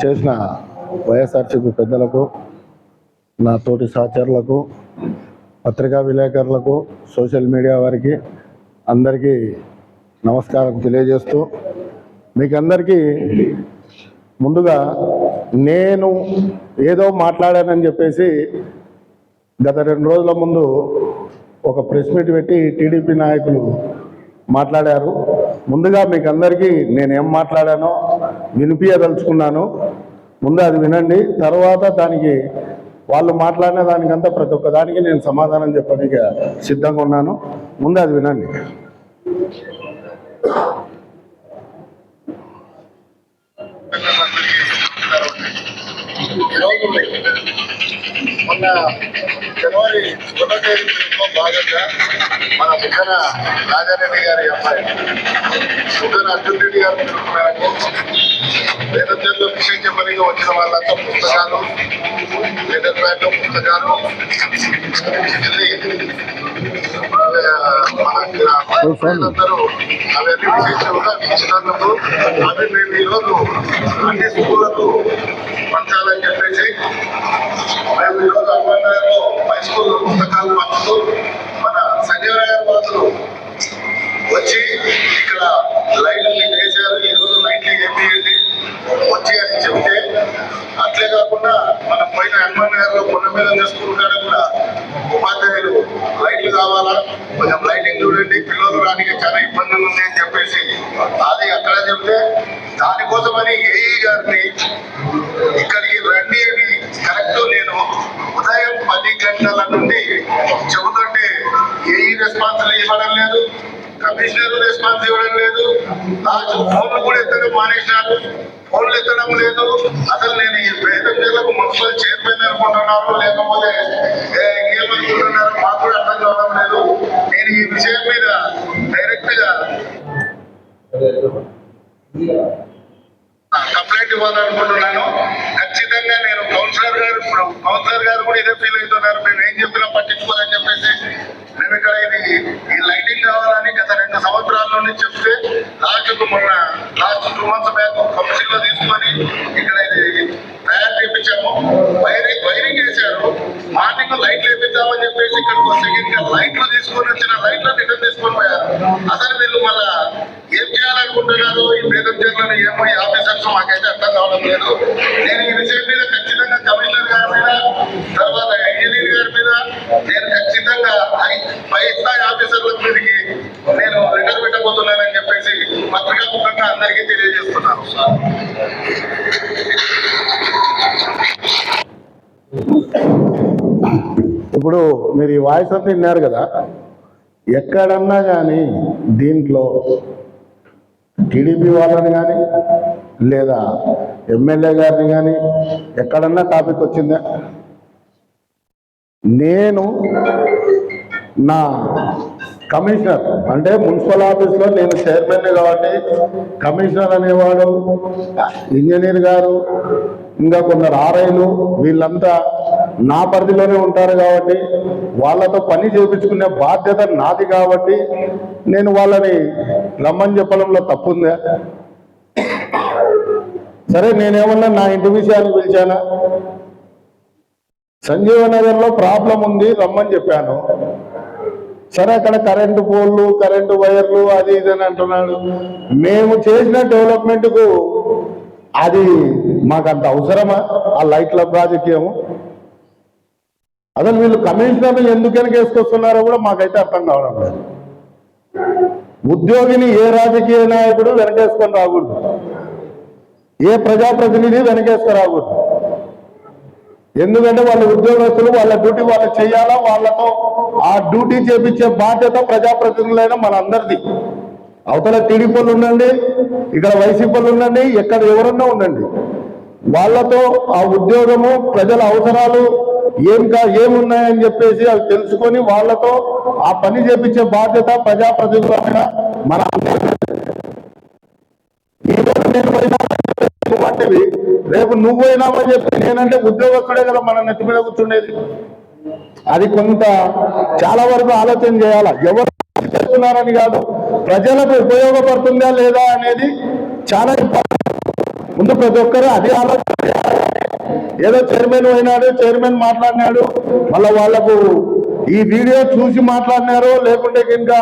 చేసిన వైఎస్ఆర్సీపీ పెద్దలకు నా తోటి సహచరులకు పత్రికా విలేకరులకు సోషల్ మీడియా వారికి అందరికీ నమస్కారం తెలియజేస్తూ మీకు అందరికీ ముందుగా నేను ఏదో మాట్లాడానని చెప్పేసి గత రెండు రోజుల ముందు ఒక ప్రెస్ మీట్ పెట్టి టీడీపీ నాయకులు మాట్లాడారు. ముందుగా మీకు అందరికీ నేను ఏం మాట్లాడానో వినిపించదలుచుకున్నాను ముందు అది వినండి తర్వాత దానికి వాళ్ళు మాట్లాడిన దానికంతా ప్రతి ఒక్క దానికి నేను సమాధానం చెప్పడానికి సిద్ధంగా ఉన్నాను. ముందు అది వినండి. మొన్న జనవరి ఒకటో తేదీలో భాగంగా మన ముఖన రాజారెడ్డి గారి అమ్మాయి ముఖన అర్జున్ రెడ్డి గారు మేరకు వేదంలో విషయం చెప్పడానికి వచ్చిన వాళ్ళంతా పుస్తకాలు లెటర్ బ్యాగ్ పుస్తకాలు వెళ్ళి ఆ, అవన్నీ విశేషంగా ఇచ్చినందుకు అవి మేము ఈరోజు అన్ని స్కూళ్ళకు పంచాలని చెప్పేసి మేము ఈరోజు అమ్మాయిలో హై స్కూల్ పుస్తకాలు పంచుతూ మన సంజయ్ వాళ్ళు వచ్చి ఈ మీద డైరెక్ట్గా కంప్లైంట్ ఇవ్వాలనుకుంటున్నాను. ఖచ్చితంగా నేను కౌన్సిలర్ గారు ఇప్పుడు కౌన్సిలర్ గారు కూడా ఇదే ఫీల్ అవుతున్నారు. మేము ఏం చెప్పినా పట్టించుకోవాలని చెప్పేసి మేము ఇక్కడ ఇది ఈ లైటింగ్ కావాలని గత రెండు సంవత్సరాల నుండి చెప్తే లాస్ట్ మొన్న లాస్ట్ టూ మంత్స్ బ్యాక్ కౌన్సిల్లో తీసుకొని ఇక్కడ ఇది తయారు చేయించాము వైరింగ్ వైరింగ్ వేశారు మార్నింగ్ లైట్లు వేపిద్దామని చెప్పేసి ఇక్కడికి వస్తే ఇంకా లైట్లు తీసుకొని వచ్చిన లైట్లు రిటర్న్ తీసుకొని పోయారు. అసలు వీళ్ళు మళ్ళా ఏం చేయాలనుకుంటున్నారు? ఈ పేదం చేయాలని ఏమో ఈ ఆఫీసర్స్ మాకైతే అర్థం కావడం లేదు. నేను ఈ విషయం మీద ఖచ్చితంగా కమిషనర్ గారి మీద తర్వాత ఇంజనీర్ గారి మీద నేను ఖచ్చితంగా పై స్థాయి ఆఫీసర్ల మీదకి నేను రిటర్న్ పెట్టబోతున్నానని చెప్పేసి పత్రికా ముఖంగా అందరికీ తెలియజేస్తున్నాను సార్. మీరు ఈ వాయిస్ అంతా విన్నారు కదా ఎక్కడన్నా కానీ దీంట్లో టీడీపీ వాళ్ళని కానీ లేదా ఎమ్మెల్యే గారిని కానీ ఎక్కడన్నా టాపిక్ వచ్చిందా? నేను నా కమిషనర్ అంటే మున్సిపల్ ఆఫీస్లో నేను చైర్మన్ కాబట్టి కమిషనర్ అనేవాడు ఇంజనీర్ గారు ఇంకా కొందరు ఆర్ఐలు వీళ్ళంతా నా పరిధిలోనే ఉంటారు కాబట్టి వాళ్ళతో పని చేయించుకునే బాధ్యత నాది కాబట్టి నేను వాళ్ళని రమ్మని చెప్పడంలో తప్పుందా? సరే నేనేమన్నా నా ఇంటి విషయాన్ని పిలిచానా? సంజీవ నగర్లో ప్రాబ్లం ఉంది రమ్మని చెప్పాను. సరే అక్కడ కరెంటు పోల్లు కరెంటు వైర్లు అది ఇది అని అంటున్నాడు. మేము చేసిన డెవలప్మెంట్కు అది మాకు అంత అవసరమా? ఆ లైట్ల రాజకీయము? అసలు వీళ్ళు కమిషనర్ని ఎందుకు వెనకేసుకొస్తున్నారో కూడా మాకైతే అర్థం కావడం లేదు. ఉద్యోగిని ఏ రాజకీయ నాయకుడు వెనకేసుకొని రాకూడదు. ఏ ప్రజాప్రతినిధి వెనకేసుకొని రాకూడదు. ఎందుకంటే వాళ్ళ ఉద్యోగస్తులు వాళ్ళ డ్యూటీ వాళ్ళు చేయాలా? వాళ్ళతో ఆ డ్యూటీ చేపించే బాధ్యత ప్రజాప్రతినిధులైన మనందరిది. అవతల టీడీపీలు ఉండండి ఇక్కడ వైసీపీలు ఉండండి ఎక్కడ ఎవరన్నా ఉండండి. వాళ్ళతో ఆ ఉద్యోగము ప్రజల అవసరాలు ఏం కా ఏమున్నాయని చెప్పేసి అవి తెలుసుకొని వాళ్ళతో ఆ పని చేపించే బాధ్యత ప్రజాప్రతినిధులైన మన అందరిది. నేను రేపు నువ్వు పోయినావని చెప్పి నేనంటే ఉద్యోగస్తుడే కదా మన నెత్తి మీద కూర్చుండేది. అది కొంత చాలా వరకు ఆలోచన చేయాల? ఎవరు చేస్తున్నారని కాదు ప్రజలకు ఉపయోగపడుతుందా లేదా అనేది చాలా ఇంపార్టెంట్ ముందు ప్రతి ఒక్కరు అది ఆలోచన ఏదో చైర్మన్ పోయినాడు చైర్మన్ మాట్లాడినాడు మళ్ళీ వాళ్ళకు ఈ వీడియో చూసి మాట్లాడినారో లేకుంటే ఇంకా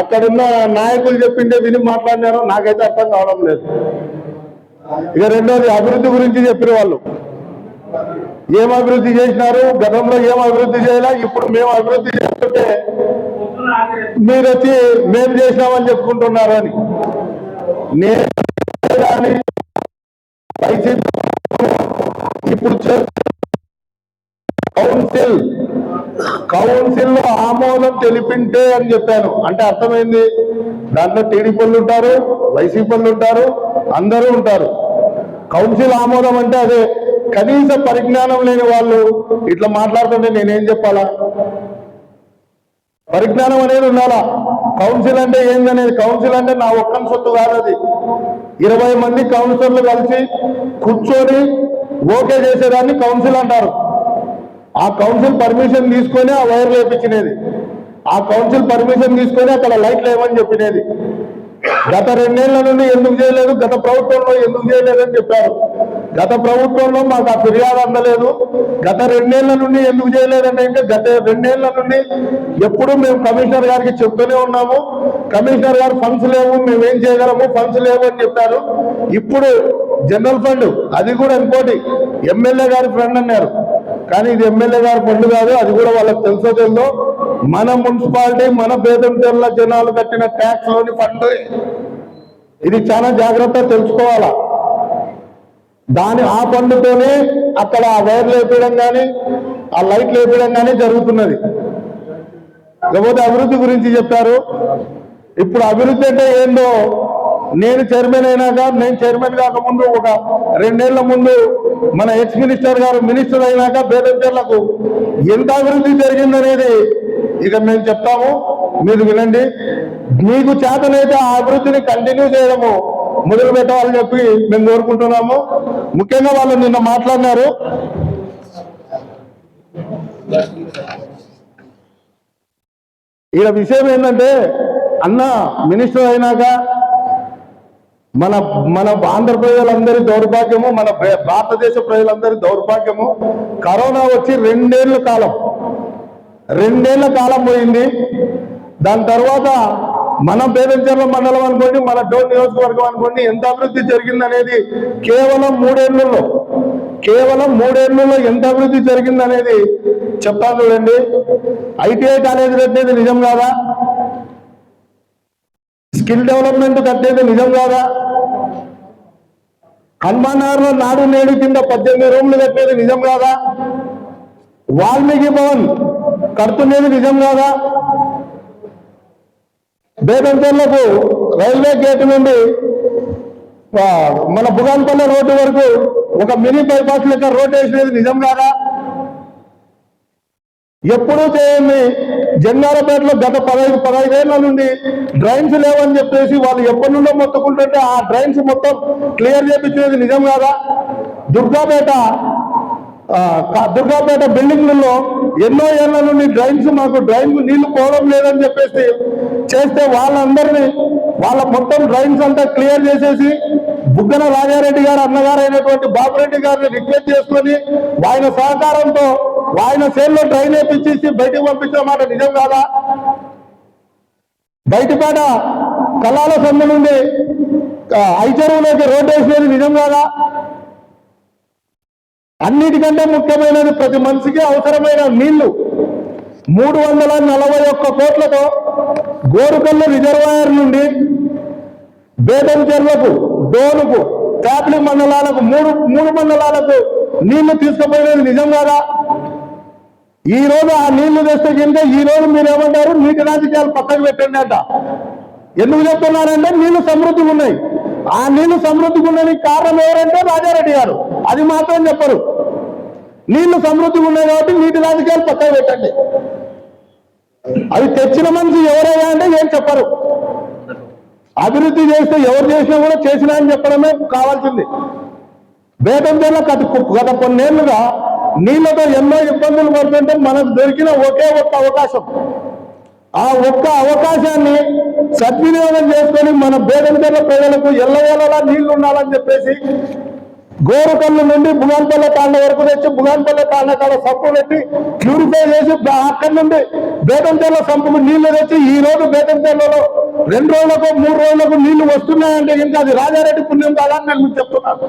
అక్కడున్న నాయకులు చెప్పిండే విని మాట్లాడినారో నాకైతే అర్థం కావడం లేదు. ఇక రెండోది అభివృద్ధి గురించి చెప్పిన వాళ్ళు. ఏం అభివృద్ధి చేసినారు? గతంలో ఏం అభివృద్ధి చేయాలా? ఇప్పుడు మేము అభివృద్ధి చేస్తుంటే మీరు వచ్చి మేము చేసినామని చెప్పుకుంటున్నారు అని నేను ఇప్పుడు కౌన్సిల్ కౌన్సిల్లో ఆమోదం తెలిపింటే అని చెప్పాను. అంటే అర్థమైంది? దాంట్లో టీడీపీ వాళ్ళు ఉంటారు వైసీపీ వాళ్ళు ఉంటారు అందరూ ఉంటారు. కౌన్సిల్ ఆమోదం అంటే అదే. కనీస పరిజ్ఞానం లేని వాళ్ళు ఇట్లా మాట్లాడుతుంటే నేనేం చెప్పాలా? పరిజ్ఞానం అనేది ఉండాలా? కౌన్సిల్ అంటే ఏందనేది? కౌన్సిల్ అంటే నా ఒక్కని సొత్తు కాదు అది ఇరవై మంది కౌన్సిలర్లు కలిసి కూర్చొని ఓకే చేసేదాన్ని కౌన్సిల్ అంటారు. ఆ కౌన్సిల్ పర్మిషన్ తీసుకొని ఆ వైర్ వేపించినది ఆ కౌన్సిల్ పర్మిషన్ తీసుకొని అక్కడ లైట్లు వేయమని చెప్పినది. గత రెండేళ్ళ నుండి ఎందుకు చేయలేదు? గత ప్రభుత్వంలో ఎందుకు చేయలేదని చెప్పారు. గత ప్రభుత్వంలో మాకు ఆ ఫిర్యాదు అందలేదు. గత రెండేళ్ళ నుండి ఎందుకు చేయలేదంటే ఇంకా గత రెండేళ్ళ నుండి ఎప్పుడు మేము కమిషనర్ గారికి చెప్తూనే ఉన్నాము. కమిషనర్ గారు ఫండ్స్ లేవు మేము ఏం చేయగలము? ఫండ్స్ లేవు అని చెప్పారు. ఇప్పుడు జనరల్ ఫండ్ అది కూడా ఇంకోటి. ఎమ్మెల్యే గారి ఫ్రెండ్ అన్నారు. కానీ ఇది ఎమ్మెల్యే గారి ఫండ్ కాదు అది కూడా వాళ్ళకి తెలుసో తెలుదో మన మున్సిపాలిటీ మన బేదంచెర్ల జనాలు కట్టిన ట్యాక్స్లోని ఫండ్. ఇది చాలా జాగ్రత్త తెలుసుకోవాలా? దాని ఆ పండుతోనే అక్కడ ఆ వైర్లు వేపడం కానీ ఆ లైట్లు వేపించడం కానీ జరుగుతున్నది. లేకపోతే అభివృద్ధి గురించి చెప్పారు. ఇప్పుడు అభివృద్ధి అంటే ఏందో నేను చైర్మన్ అయినాక నేను చైర్మన్ కాకముందు ఒక రెండేళ్ళ ముందు మన ఎక్స్ మినిస్టర్ గారు మినిస్టర్ అయినాక బేదంచర్లకు ఎంత అభివృద్ధి జరిగిందనేది ఇక మేము చెప్తాము. మీరు వినండి. మీకు చేతనైతే ఆ అభివృద్ధిని కంటిన్యూ చేయడము మొదలు పెట్టాలని చెప్పి మేము కోరుకుంటున్నాము. ముఖ్యంగా వాళ్ళు నిన్న మాట్లాడినారు. ఈడ విషయం ఏంటంటే అన్న మినిస్టర్ అయినాక మన మన ఆంధ్ర ప్రజలందరి దౌర్భాగ్యము మన భారతదేశ ప్రజలందరి దౌర్భాగ్యము కరోనా వచ్చి రెండేళ్ళ కాలం రెండేళ్ళ కాలం పోయింది. దాని తర్వాత మన పేదంచెర్ల మండలం అనుకోండి మన డోన్ నియోజకవర్గం అనుకోండి ఎంత అభివృద్ధి జరిగిందనేది కేవలం మూడేళ్ళలో కేవలం మూడేళ్ళలో ఎంత అభివృద్ధి జరిగిందనేది చెప్తాను చూడండి. ఐటీఐ కాలేజ్ కట్టేది నిజం కాదా? స్కిల్ డెవలప్మెంట్ కట్టేది నిజం కాదా? హనుమానార్లో నాడు నేడు కింద పద్దెనిమిది రూమ్లు కట్టేది నిజం కాదా? వాల్మీకి భవన్ కడుతున్నది నిజం కాదా? బేదంచెర్లకు రైల్వే గేట్ నుండి మన బుగాన్పల్లె రోడ్డు వరకు ఒక మినీ బైపాస్ లెక్క రోడ్ వేసినది నిజం కాదా ఎప్పుడూ చేయండి జన్నారపేటలో గత పదహైదు పదహైదేళ్ళ నుండి డ్రైన్స్ లేవని చెప్పేసి వాళ్ళు ఎప్పటి నుండో మొత్తుకుంటుంటే ఆ డ్రైన్స్ మొత్తం క్లియర్ చేపించేది నిజం కాదా? దుర్గాపేట దుర్గాపేట బిల్డింగ్లలో ఎన్నో ఏళ్ళ నుండి డ్రైన్స్ మాకు డ్రైన్ నీళ్ళు పోవడం లేదని చెప్పేసి చేస్తే వాళ్ళందరినీ వాళ్ళ మొత్తం డ్రైన్స్ అంతా క్లియర్ చేసేసి బుగ్గన రాజారెడ్డి గారు అన్నగారు అయినటువంటి బాబురెడ్డి గారిని రిక్వెస్ట్ చేసుకొని ఆయన సహకారంతో ఆయన సేల్లో డ్రైన్ వేపించేసి బయటకు పంపించిన మాట నిజం కాదా? బయటపేట కళాల సందు నుండి ఆ, ఐచెరువులోకి రోడ్డు వేసినది నిజం కాదా? అన్నిటికంటే ముఖ్యమైనది ప్రతి మనిషికి అవసరమైన నీళ్ళు. మూడు వందల నలభై ఒక్క కోట్లతో గోరుకల్లు రిజర్వాయర్ నుండి బేదం చెర్లకు డోనుకు ట్యాప్లి మండలాలకు మూడు మూడు మండలాలకు నీళ్ళు తీసుకుపోయినది నిజం కాదా? ఈ రోజు ఆ నీళ్ళు తెస్తే కింద ఈ రోజు మీరు ఏమంటారు నీటి రాజకీయాలు పక్కకు పెట్టండి అంట. ఎందుకు చెప్తున్నారంటే నీళ్ళు సమృద్ధిగా ఉన్నాయి. ఆ నీళ్ళు సమృద్ధిగా ఉండడానికి కారణం ఎవరంటే రాజారెడ్డి గారు. అది మాత్రం చెప్పరు. నీళ్ళు సమృద్ధిగా ఉన్నాయి కాబట్టి నీటి రాజకీయాలు పక్కన పెట్టండి. అవి తెచ్చిన మనిషి ఎవరయ్యా అంటే ఏం చెప్పరు. అభివృద్ధి చేస్తే ఎవరు చేసినా కూడా చేసినా అని చెప్పడమే కావాల్సింది. బేతం గత గత కొన్నేళ్ళుగా నీళ్ళతో ఎన్నో ఇబ్బందులు పడుతుంటే మనకు దొరికిన ఒకే ఒక్క అవకాశం. ఆ ఒక్క అవకాశాన్ని సద్వినియోగం చేసుకొని మన బేదంచెర్ల ప్రజలకు ఎల్లవేళలా నీళ్ళు ఉండాలని చెప్పేసి గోరుకల్లు నుండి బుగాన్పల్లె తాండ వరకు తెచ్చి బుగాన్పల్లె తాండ కాడ సంపు పెట్టి ప్యూరిఫై చేసి అక్కడి నుండి బేతంచెర్ల సంపుకు నీళ్ళు తెచ్చి ఈ రోజు బేతంచెర్లలో రెండు రోజులకు మూడు రోజులకు నీళ్ళు వస్తున్నాయంటే ఇంకా అది రాజారెడ్డి పుణ్యం కాదని నేను చెప్తున్నాను.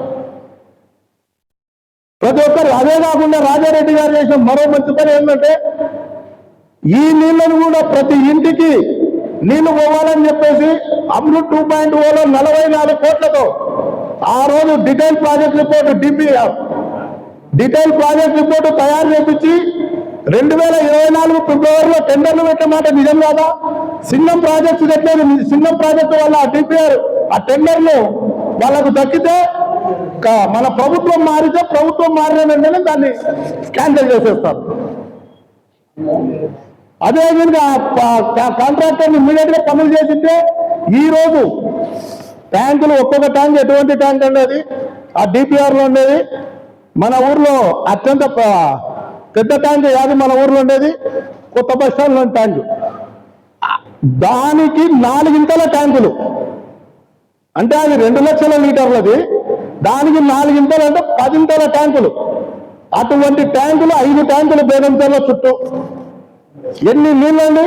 ప్రతి ఒక్కరు అదే కాకుండా రాజారెడ్డి గారు చేసిన మరో మంచి పని ఏంటంటే ఈ నీళ్ళను కూడా ప్రతి ఇంటికి నీళ్ళు పోవాలని చెప్పేసి అమృత్ టూ పాయింట్ ఓలో నలభై నాలుగు కోట్లతో ఆ రోజు detail project report DPR. Detail project report తయారు చేపించి రెండు వేల ఇరవై నాలుగు ఫిబ్రవరిలో టెండర్లు పెట్టమాట నిజం కాదా? సింగం ప్రాజెక్టు కట్టలేదు సింగం ప్రాజెక్టు వల్ల ఆ డిపిఆర్ ఆ టెండర్లు వాళ్ళకు దక్కితే మన ప్రభుత్వం మారితే ప్రభుత్వం మారిన వెంటనే దాన్ని క్యాన్సిల్ చేసేస్తారు. అదే విధంగా కాంట్రాక్టర్ ఇమీడియట్గా పనులు చేసింటే ఈ రోజు ట్యాంకులు ఒక్కొక్క ట్యాంక్ ఎటువంటి ట్యాంక్ ఉండేది? ఆ డిపిఆర్లో ఉండేది. మన ఊర్లో అత్యంత పెద్ద ట్యాంక్ కాదు మన ఊర్లో ఉండేది. కొత్త బస్ స్టాండ్ ట్యాంక్. దానికి నాలుగింతల ట్యాంకులు. అంటే అది రెండు లక్షల లీటర్లది. దానికి నాలుగింతలు అంటే పదింతల ట్యాంకులు. అటువంటి ట్యాంకులు ఐదు ట్యాంకులు బేదంతల చుట్టూ. ఎన్ని నీళ్ళండి?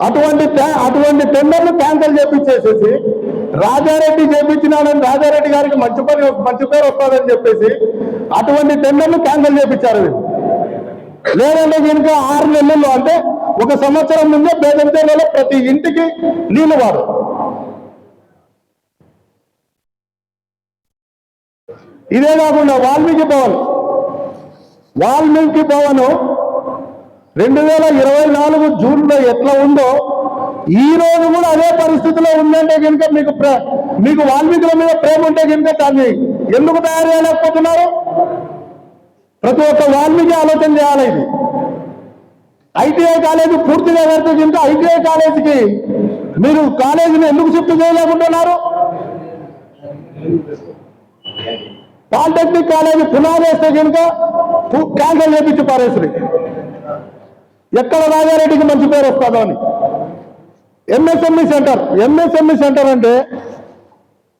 అటువంటి అటువంటి టెండర్లు క్యాన్సిల్ చేపించేసేసి రాజారెడ్డి చేపించినాడని రాజారెడ్డి గారికి మంచి పని మంచి పేరు వస్తుందని చెప్పేసి అటువంటి టెండర్లు క్యాన్సిల్ చేపించారు లేదంటే దీనికి ఆరు నెలల్లో అంటే ఒక సంవత్సరం ముందే బేదంతేలలో ప్రతి ఇంటికి నీళ్ళు వారు ఇదే కాకుండా వాల్మీకి భవన్. వాల్మీకి భవన్ రెండు వేల ఇరవై నాలుగు జూన్లో ఎట్లా ఉందో ఈ రోజు కూడా అదే పరిస్థితిలో ఉందంటే కనుక మీకు మీకు వాల్మీకుల మీద ప్రేమ ఉంటే కనుక దాన్ని ఎందుకు తయారు చేయలేకపోతున్నారు? ప్రతి ఒక్క వాల్మీకి ఆలోచన చేయాలి ఇది. ఐటీఐ కాలేజీ పూర్తిగా కడితే కనుక ఐటీఐ కాలేజీకి మీరు కాలేజీని ఎందుకు షిఫ్ట్ చేయలేకుంటున్నారు? పాలిటెక్నిక్ కాలేజీ పునాదేస్తే కనుక క్యాన్సల్ చేపించి పారేశ్వరి ఎక్కడ రాజారెడ్డికి మంచి పేరు వస్తుందో అని. MSME centre. ఎంఎస్ఎంఈ సెంటర్ అంటే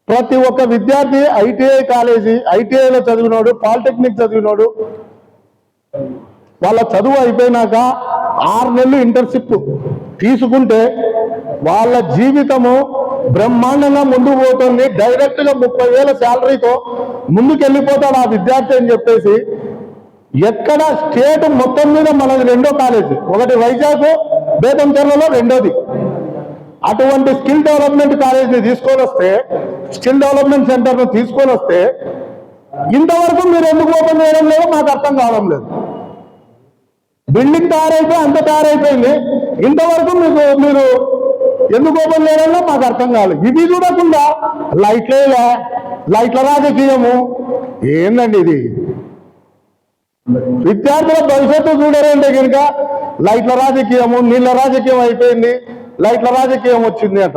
ప్రతి ఒక్క విద్యార్థి ఐటీఐ కాలేజీ ఐటీఐలో చదివినోడు పాలిటెక్నిక్ చదివినోడు వాళ్ళ చదువు అయిపోయినాక ఆరు నెలలు ఇంటర్న్షిప్ తీసుకుంటే వాళ్ళ జీవితము బ్రహ్మాండంగా ముందుకు పోతుంది. డైరెక్ట్గా ముప్పై వేల శాలరీతో ముందుకెళ్ళిపోతాడు ఆ విద్యార్థి అని చెప్పేసి ఎక్కడ స్టేట్ మొత్తం మీద మనది రెండో కాలేజ్ ఒకటి వైజాగ్ బేతంచెర్లలో రెండోది. అటువంటి స్కిల్ డెవలప్మెంట్ కాలేజ్ని తీసుకొని వస్తే స్కిల్ డెవలప్మెంట్ సెంటర్ను తీసుకొని వస్తే ఇంతవరకు మీరు ఎందుకు ఓపెన్ చేయడం లేదో? మాకు అర్థం కావడం లేదు. బిల్డింగ్ తయారైపోయి అంత తయారైపోయింది. ఇంతవరకు మీకు మీరు ఎందుకు ఓపెన్ చేయడంలో మాకు అర్థం కాలేదు. ఇవి చూడకుండా లైట్లే లైట్ల రాజకీయము. ఏందండి ఇది? విద్యార్థుల భవిష్యత్తు చూడాలంటే కనుక లైట్ల రాజకీయము నీళ్ళ రాజకీయం అయిపోయింది. లైట్ల రాజకీయం వచ్చింది అంట.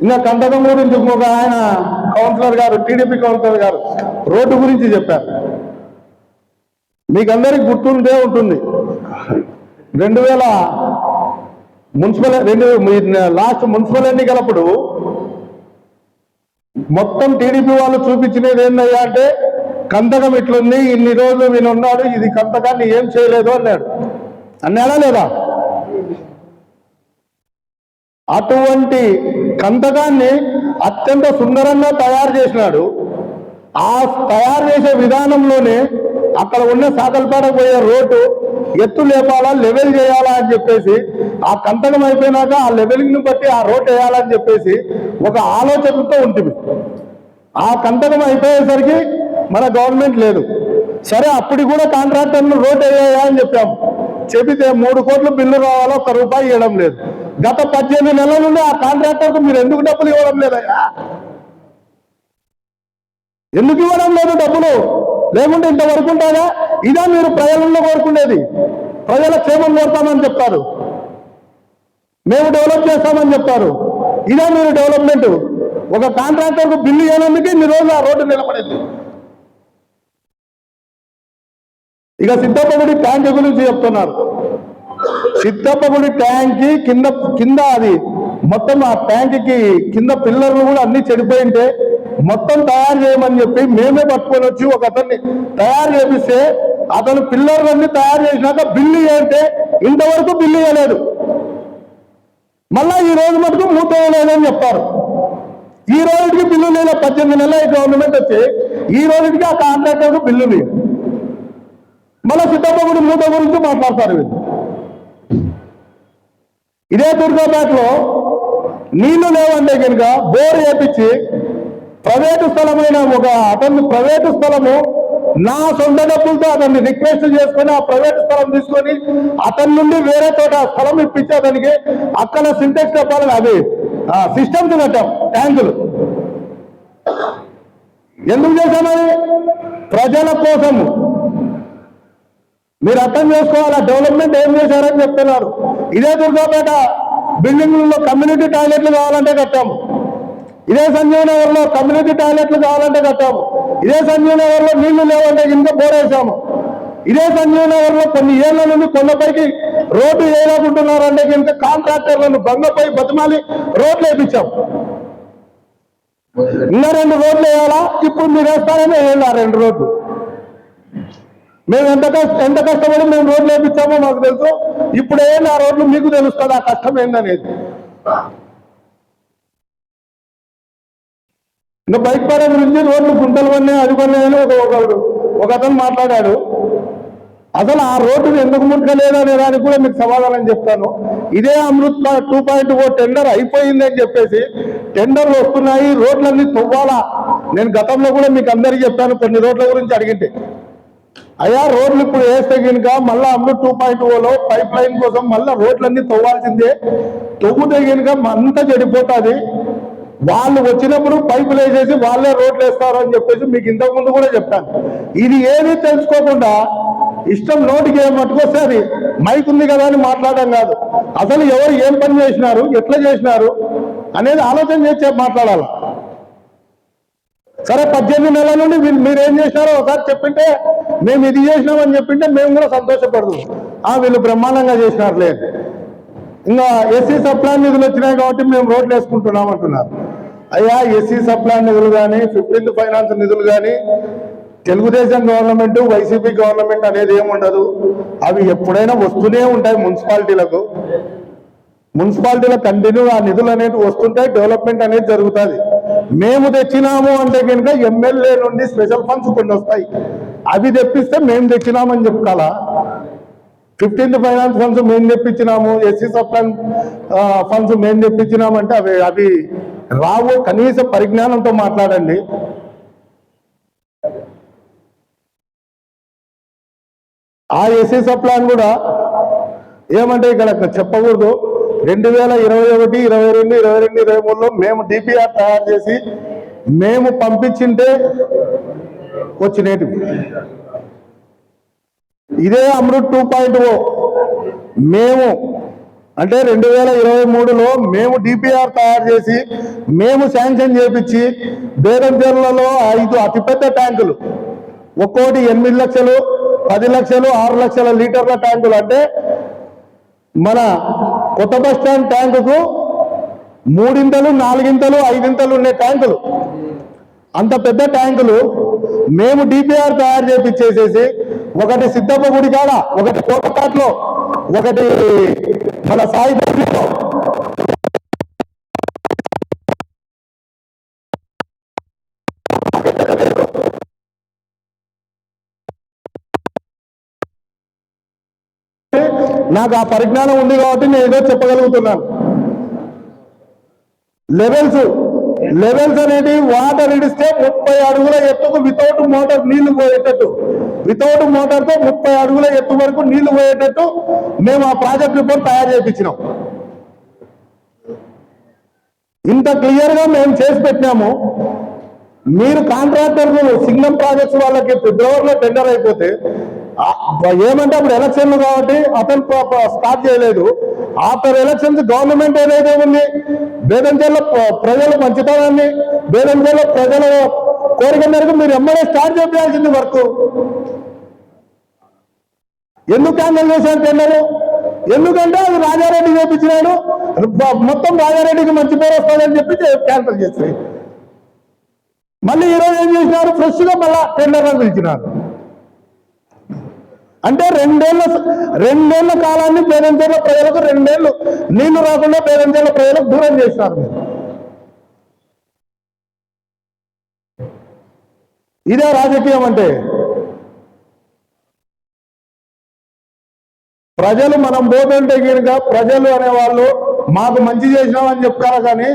ఇంకా కంటకం గురించి ఒక ఆయన కౌన్సిలర్ గారు టీడీపీ కౌన్సిలర్ గారు రోడ్డు గురించి చెప్పారు. మీకు అందరికి గుర్తుండే ఉంటుంది. రెండు వేల మున్సిపల్ రెండు లాస్ట్ మున్సిపల్ ఎన్నికలప్పుడు మొత్తం టీడీపీ వాళ్ళు చూపించినది ఏందయ్యా అంటే కంతకం ఇట్లుంది ఇన్ని రోజులు నేను ఉన్నాడు ఇది కంతకాన్ని ఏం చేయలేదు అన్నాడు. అన్నాడా లేదా అటువంటి కంతకాన్ని అత్యంత సుందరంగా తయారు చేసినాడు. ఆ తయారు చేసే విధానంలోనే అక్కడ ఉన్న సాకల్పాడ పోయే రోడ్డు ఎత్తు లేపాలా లెవెల్ చేయాలా అని చెప్పేసి ఆ కంతకం అయిపోయినాక ఆ లెవెలింగ్ను బట్టి ఆ రోడ్ వేయాలని చెప్పేసి ఒక ఆలోచనతో ఉంటుంది ఆ కంతకం అయిపోయేసరికి మన గవర్నమెంట్ లేదు. సరే అప్పుడు కూడా కాంట్రాక్టర్లు రోడ్ అయ్యాయా అని చెప్పాము చెబితే మూడు కోట్లు బిల్లు రావాలో ఒక్క రూపాయి ఇవ్వడం లేదు. గత పద్దెనిమిది నెలల నుండి ఆ కాంట్రాక్టర్కు మీరు ఎందుకు డబ్బులు ఇవ్వడం లేదయ్యా? ఎందుకు ఇవ్వడం లేదు డబ్బులు? లేకుంటే ఇంతవరకు ఉంటుందా? ఇదా మీరు ప్రజలలో కోరుకునేది. ప్రజల క్షేమం కోరుతామని చెప్తారు. మేము డెవలప్ చేస్తామని చెప్తారు. ఇదే మీరు డెవలప్మెంట్. ఒక కాంట్రాక్టర్కు బిల్లు ఇవ్వడానికి ఇన్ని రోజులు ఆ రోడ్డు నిలబడింది. ఇక సిద్ధప్పగుడి ట్యాంక్ గురించి చెప్తున్నారు. సిద్ధప్పగుడి ట్యాంక్ కింద కింద అది మొత్తం ఆ ట్యాంక్కి కింద పిల్లర్లు కూడా అన్ని చెడిపోయింటే మొత్తం తయారు చేయమని చెప్పి మేమే పట్టుకొని వచ్చి ఒక అతన్ని తయారు చేపిస్తే అతను పిల్లర్లన్నీ తయారు చేసినాక బిల్లు అంటే ఇంతవరకు బిల్లు ఇవ్వలేదు మళ్ళా ఈ రోజు మటుకు మూత వేయలేదని చెప్తారు ఈ రోజుకి బిల్లు లేదా పద్దెనిమిది నెలల గవర్నమెంట్ వచ్చి ఈ రోజుకి ఆ కాంట్రాక్టర్ బిల్లు లేదు. మళ్ళా సిద్ధప్పగుడి మూట గురించి మాట్లాడతారు వీళ్ళు. ఇదే దుర్గాపేటలో నీళ్ళు లేవంటే కనుక బోర్ వేపించి ప్రైవేటు స్థలమైన ఒక అతన్ని ప్రైవేటు స్థలము నా సొంత డబ్బులతో అతన్ని రిక్వెస్ట్ చేసుకొని ఆ ప్రైవేట్ స్థలం తీసుకొని అతని నుండి వేరే చోట స్థలం ఇప్పించి అతనికి అక్కడ సింటెక్స్ చెప్పాలని అది సిస్టమ్ తినటం ట్యాంకులు. ఎందుకు చేశామని ప్రజల కోసము. మీరు అర్థం చేసుకోవాలా? డెవలప్మెంట్ ఏం చేశారని చెప్తున్నారు. ఇదే దుర్గాపేట బిల్డింగ్లలో కమ్యూనిటీ టాయిలెట్లు కావాలంటే కట్టాము ఇదే సంజీవ్ కమ్యూనిటీ టాయిలెట్లు కావాలంటే కట్టాము ఇదే సంజీవ్ నగర్ నీళ్ళు లేవంటే ఇంత బోరేసాము ఇదే సంజీవ్ కొన్ని ఏళ్ళ నుండి కొండపైకి రోడ్డు వేయలేకుంటున్నారంటే ఇంత కాంట్రాక్టర్లను బంగపై బతిమాలి రోడ్లు వేయించాం ఇంకా రెండు రోడ్లు వేయాలా? ఇప్పుడు మీరు వేస్తారని వేయాలి రెండు రోడ్లు. మేము ఎంత కష్ట ఎంత కష్టపడి మేము రోడ్లు వేయించామో మాకు తెలుసు. ఇప్పుడు ఏంటి ఆ రోడ్లు మీకు తెలుస్తుంది ఆ కష్టం ఏందనేది. ఇంకా బైక్ పారే గురించి రోడ్లు గుంటలు పడినాయి అది పడినాయి ఒక ఒకడు ఒక అతను మాట్లాడాడు. అసలు ఆ రోడ్డుని ఎందుకు ముట్టలేదు అనే దానికి కూడా మీకు సమాధానం చెప్తాను. ఇదే Amrut two point four tender అయిపోయింది అని చెప్పేసి టెండర్లు వస్తున్నాయి రోడ్లన్నీ తవ్వాలా? నేను గతంలో కూడా మీకు అందరికీ చెప్పాను కొన్ని రోడ్ల గురించి అడిగింటే. అయ్యా రోడ్లు ఇప్పుడు వేస్తే కనుక మళ్ళా అమ్ము టూ పాయింట్ ఓలో పైప్ లైన్ కోసం మళ్ళా రోడ్లన్నీ తవ్వాల్సిందే. తవ్వుతే కనుక అంతా చెడిపోతుంది. వాళ్ళు వచ్చినప్పుడు పైపులు వేసేసి వాళ్ళే రోడ్లు వేస్తారు అని చెప్పేసి మీకు ఇంతకు ముందు కూడా చెప్పాను. ఇది ఏది తెలుసుకోకుండా ఇష్టం నోటికి ఏం పట్టుకొస్తే అది మైక్ ఉంది కదా అని మాట్లాడడం కాదు. అసలు ఎవరు ఏం పని చేసినారు ఎట్లా చేసినారు అనేది ఆలోచన చేసి మాట్లాడాలి. సరే పద్దెనిమిది నెలల నుండి వీళ్ళు మీరు ఏం చేసినారో ఒకసారి చెప్పింటే మేము ఇది చేసినామని చెప్పింటే మేము కూడా సంతోషపడదు. ఆ వీళ్ళు బ్రహ్మాండంగా చేసినారులే. ఇంకా ఎస్సీ సప్లాన్ నిధులు వచ్చినాయి కాబట్టి మేము రోడ్లు వేసుకుంటున్నాం అంటున్నారు. అయ్యా ఎస్సీ సప్లాన్ నిధులు కానీ ఫిఫ్టీన్త్ ఫైనాన్స్ నిధులు కానీ తెలుగుదేశం గవర్నమెంట్ వైసీపీ గవర్నమెంట్ అనేది ఏముండదు. అవి ఎప్పుడైనా వస్తూనే ఉంటాయి మున్సిపాలిటీలకు. మున్సిపాలిటీలో కంటిన్యూ ఆ నిధులు అనేవి వస్తుంటాయి డెవలప్మెంట్ అనేది జరుగుతుంది. మేము తెచ్చినాము అంటే కనుక ఎమ్మెల్యే నుండి స్పెషల్ ఫండ్స్ కొన్ని వస్తాయి. అవి తెప్పిస్తే మేము తెచ్చినామని చెప్పుకోవాలా? ఫిఫ్టీన్త్ ఫైనాన్స్ ఫండ్స్ మేము తెప్పించినాము ఎస్సీ సప్లాన్ ఫండ్స్ మేము తెప్పించినామంటే అవి అవి రావు. కనీస పరిజ్ఞానంతో మాట్లాడండి. ఆ ఎస్సీ సప్లాన్ కూడా ఏమంటే ఇక్కడ చెప్పకూడదు. రెండు వేల ఇరవై ఒకటి ఇరవై రెండు ఇరవై రెండు ఇరవై మూడులో మేము డిపిఆర్ తయారు చేసి మేము పంపించింటే వచ్చినేటివి ఇదే అమృత్ టూ పాయింట్ ఓ. మేము అంటే రెండు వేల ఇరవై మూడులో మేము డిపిఆర్ తయారు చేసి మేము శాంక్షన్ చేపించి బేరంజర్లలో ఐదు అతిపెద్ద ట్యాంకులు. ఒక్కోటి ఎనిమిది లక్షలు పది లక్షలు ఆరు లక్షల లీటర్ల ట్యాంకులు. అంటే మన కొత్త బస్ స్టాండ్ ట్యాంకుకు మూడింతలు నాలుగింతలు ఐదింతలు ఉండే ట్యాంకులు. అంత పెద్ద ట్యాంకులు మేము డిపిఆర్ తయారు చేపించేసేసి ఒకటి సిద్ధప్ప గుడి కాడ ఒకటి కోటకాట్లో ఒకటి మన సాయి నాకు ఆ పరిజ్ఞానం ఉంది కాబట్టి నేను ఏదో చెప్పగలుగుతున్నాను. లెవెల్స్ లెవెల్స్ అనేది వాటర్ ఇడిస్తే ముప్పై అడుగుల ఎత్తుకు వితౌట్ మోటార్ నీళ్ళు పోయేటట్టు. వితౌట్ మోటార్తో ముప్పై అడుగుల ఎత్తు వరకు నీళ్ళు పోయేటట్టు మేము ఆ ప్రాజెక్ట్ రిపోర్ట్ తయారు చేయించినాం ఇంత క్లియర్గా మేము చేసి పెట్టినాము. మీరు కాంట్రాక్టర్ సింగం ప్రాజెక్ట్స్ వాళ్ళకి ఫిబ్రవరిలో టెండర్ అయిపోతే ఏమంటే అప్పుడు ఎలక్షన్లు కాబట్టి అతను స్టార్ట్ చేయలేదు. ఆఫ్టర్ ఎలక్షన్స్ గవర్నమెంట్ ఏదైతే ఉంది బేదంచెల్లో ప్ర- ప్రజల మంచితనాన్ని బేదంచెల్లో ప్రజల కోరిక మేరకు మీరు ఎమ్మెల్యే స్టార్ట్ చేయాల్సింది వర్క్. ఎందుకు క్యాన్సిల్ చేశారు టెండర్? ఎందుకంటే అది రాజారెడ్డి చేపించినాడు. మొత్తం రాజారెడ్డికి మంచి పేరు వస్తుందని చెప్పి క్యాన్సల్ చేసి మళ్ళీ ఈరోజు ఏం చేసినారు? ఫ్రెష్గా మళ్ళా టెండర్లను పిలిచినారు. అంటే రెండేళ్ళ రెండేళ్ళ కాలాన్ని పేరెంచేళ్ళ ప్రజలకు రెండేళ్ళు నీళ్ళు రాకుండా పేరెంచేళ్ళ ప్రజలకు దూరం చేస్తారు మీరు. ఇదే రాజకీయం అంటే. ప్రజలు మనం పోతుంటే కనుక ప్రజలు అనేవాళ్ళు మాకు మంచి చేసినామని చెప్తారా కానీ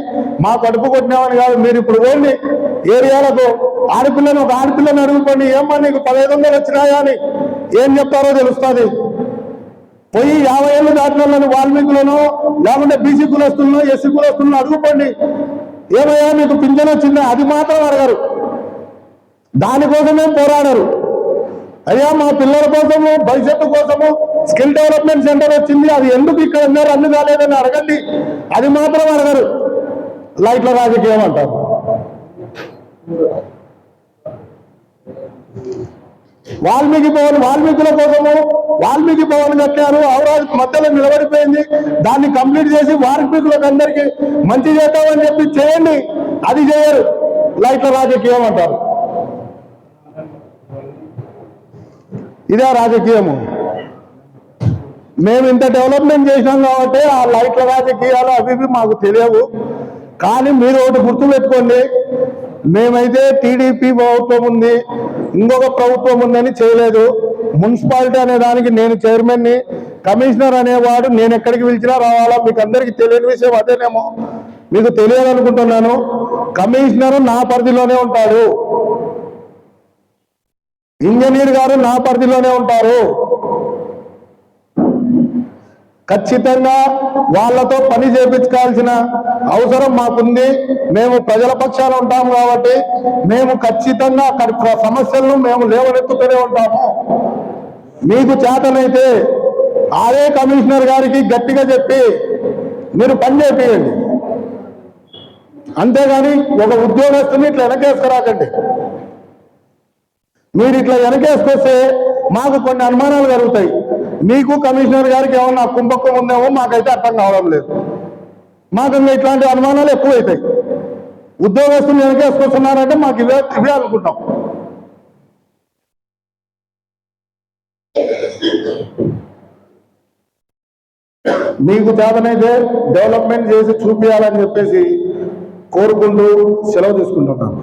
మా కడుపు కొట్టినామని కాదు. మీరు ఇప్పుడు పోండి. ఏరియాలకు ఆడపిల్లను ఒక ఆడపిల్లను అడుగుకోండి ఏమ్మా నీకు పదహైదు వందలు వచ్చినాయా? అని ఏం చెప్తారో తెలుస్తుంది. పోయి యాభై ఏళ్ళు దాటిన వాళ్ళని వాల్మీకులను లేకుంటే బీసీ కులస్తులను ఎస్సీ కులస్తులను అడుగుకోండి. ఏమయ్యా మీకు పింఛన్ వచ్చిందా? అది మాత్రం అడగరు. దానికోసమే పోరాడరు. అయ్యా మా పిల్లల కోసము భవిష్యత్తు కోసము స్కిల్ డెవలప్మెంట్ సెంటర్ వచ్చింది. అది ఎందుకు ఇక్కడ ఉన్నారు? అన్ని కాలేదని అడగండి. అది మాత్రం అడగరు. లైట్ల రాజకీయం అంటారు. వాల్మీకి భవన్ వాల్మీకుల కోసము వాల్మీకి భవన్ కట్టారు. అవరాజు మధ్యలో నిలబడిపోయింది. దాన్ని కంప్లీట్ చేసి వాల్మీకులకు అందరికి మంచి చేద్దామని చెప్పి చేయండి. అది చేయరు. లైట్ల రాజకీయం అంటారు. ఇదే రాజకీయము. మేము ఇంత డెవలప్మెంట్ చేసినాం కాబట్టి ఆ లైట్ల రాజకీయాలు అవి ఇవి మాకు తెలియవు. కానీ మీరు ఒకటి గుర్తుపెట్టుకోండి. మేమైతే టీడీపీ ప్రభుత్వం ఉంది ఇంకొక ప్రభుత్వం ఉందని చేయలేదు. మున్సిపాలిటీ అనే దానికి నేను చైర్మన్ని కమిషనర్ అనేవాడు నేను ఎక్కడికి పిలిచినా రావాలా మీకు అందరికీ తెలియని విషయం అదేనేమో మీకు తెలియాలనుకుంటున్నాను కమిషనర్ నా పరిధిలోనే ఉంటాడు ఇంజనీర్ గారు నా పరిధిలోనే ఉంటారు. ఖచ్చితంగా వాళ్ళతో పని చేపించుకోవాల్సిన అవసరం మాకుంది. మేము ప్రజల పక్షాన ఉంటాము కాబట్టి మేము ఖచ్చితంగా అక్కడ సమస్యలను మేము లేవనెత్తుతూనే ఉంటాము. మీకు చేతనైతే అదే కమిషనర్ గారికి గట్టిగా చెప్పి మీరు పని చేపియండి. అంతేగాని ఒక ఉద్యోగస్తుని ఇట్లా వెనకేసుకురాకండి. మీరు ఇట్లా వెనకేసుకొస్తే మాకు కొన్ని అనుమానాలు కలుగుతాయి. మీకు కమిషనర్ గారికి ఏమన్నా కుంభకం ఉందేమో మాకైతే అర్థం కావడం లేదు. మాకు ఇట్లాంటి అనుమానాలు ఎక్కువైతాయి. ఉద్యోగస్తులు వెనకేసుకొస్తున్నారంటే మాకు ఇవే ఇవే అనుకుంటాం. మీకు చేతనైతే డెవలప్మెంట్ చేసి చూపించాలని చెప్పేసి కోరుకుంటూ సెలవు తీసుకుంటున్నాను.